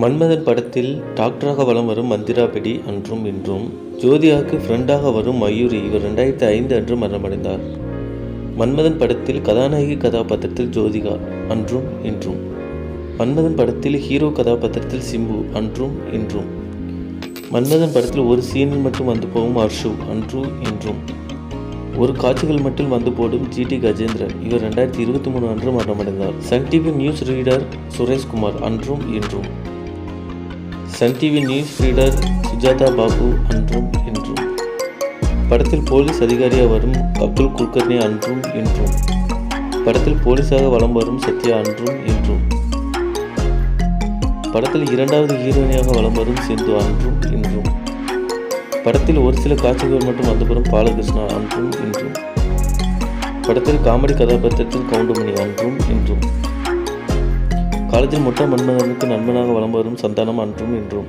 மன்மதன் படத்தில் டாக்டராக வலம் வரும் மந்திராபெடி அன்றும் இன்றும் ஜோதிகாவுக்கு ஃப்ரெண்டாக வரும் மயூரி இவர் ரெண்டாயிரத்தி ஐந்து அன்று மரணமடைந்தார். மன்மதன் படத்தில் கதாநாயகி கதாபாத்திரத்தில் ஜோதிகா அன்றும் இன்றும். மன்மதன் படத்தில் ஹீரோ கதாபாத்திரத்தில் சிம்பு அன்றும் இன்றும். மன்மதன் படத்தில் ஒரு சீனில் மட்டும் வந்து போகும் அர்ஷு அன்று இன்றும். ஒரு காட்சிகள் மட்டும் வந்து போடும் ஜிடி கஜேந்திரன் இவர் ரெண்டாயிரத்தி இருபத்தி மூணு அன்று மரணமடைந்தார். Sun TV news reader Sureshkumar அன்றும் இன்றும். Sun TV news reader Sujatha Babu அன்றும் என்றும் படத்தில் போலீஸ் அதிகாரியாக வரும் அப்துல் குல்கர்னி அன்றும் என்றும் படத்தில் போலீஸாக வலம் வரும் சத்யா அன்றும் என்றும் படத்தில் இரண்டாவது ஹீரோயினியாக வலம் வரும் சிந்து அன்றும் என்றும் படத்தில் ஒரு சில காட்சிகள் மட்டும் வந்துபுறம் பாலகிருஷ்ணா அன்றும் என்றும் படத்தில் காமெடி கதாபாத்திரத்தில் கவுண்டமணி அன்றும் என்றும் காலேஜில் மொட்டை மன்மதனுக்கு நண்பனாக வலம் வரும் சந்தானம் அன்றும் இன்றும்.